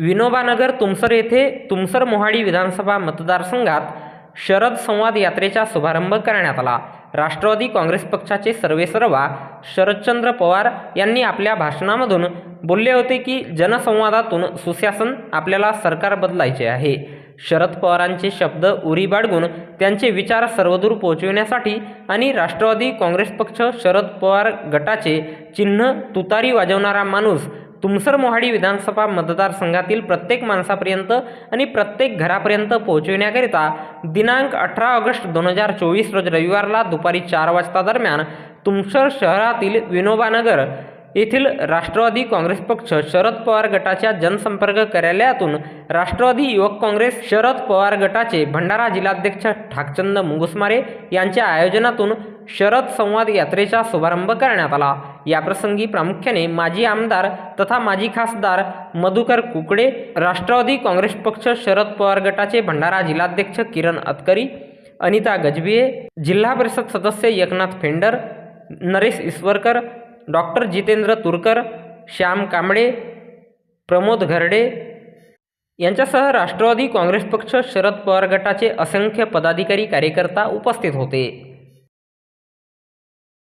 विनोबानगर तुमसर येथे तुमसर मोहाडी विधानसभा मतदारसंघात शरद संवाद यात्रेचा शुभारंभ करण्यात आला. राष्ट्रवादी काँग्रेस पक्षाचे सर्वेसर्वा शरदचंद्र पवार यांनी आपल्या भाषणामधून बोलले होते की जनसंवादातून सुशासन आपल्याला सरकार बदलायचे आहे. शरद पवारांचे शब्द उरी बाळगून त्यांचे विचार सर्वदूर पोहोचविण्यासाठी आणि राष्ट्रवादी काँग्रेस पक्ष शरद पवार गटाचे चिन्ह तुतारी वाजवणारा माणूस तुमसर मोहाडी विधानसभा मतदारसंघातील प्रत्येक माणसापर्यंत आणि प्रत्येक घरापर्यंत पोहोचविण्याकरिता दिनांक अठरा ऑगस्ट दोन हजार चोवीस रोज रविवारला दुपारी चार वाजता दरम्यान तुमसर शहरातील विनोबानगर येथील राष्ट्रवादी काँग्रेस पक्ष शरद पवार गटाच्या जनसंपर्क कार्यालयातून राष्ट्रवादी युवक काँग्रेस शरद पवार गटाचे भंडारा जिल्हाध्यक्ष ठाकचंद मुंगुसमारे यांच्या आयोजनातून शरद संवाद यात्रेचा शुभारंभ करण्यात आला. याप्रसंगी प्रामुख्याने माजी आमदार तथा माजी खासदार मधुकर कुकडे राष्ट्रवादी काँग्रेस पक्ष शरद पवार गटाचे भंडारा जिल्हाध्यक्ष किरण अतकरी अनिता गजबिये जिल्हा परिषद सदस्य एकनाथ फेंडर नरेश ईश्वरकर डॉक्टर जितेंद्र तुरकर श्याम कांबळे प्रमोद घरडे यांच्यासह राष्ट्रवादी काँग्रेस पक्ष शरद पवार गटाचे असंख्य पदाधिकारी कार्यकर्ता उपस्थित होते.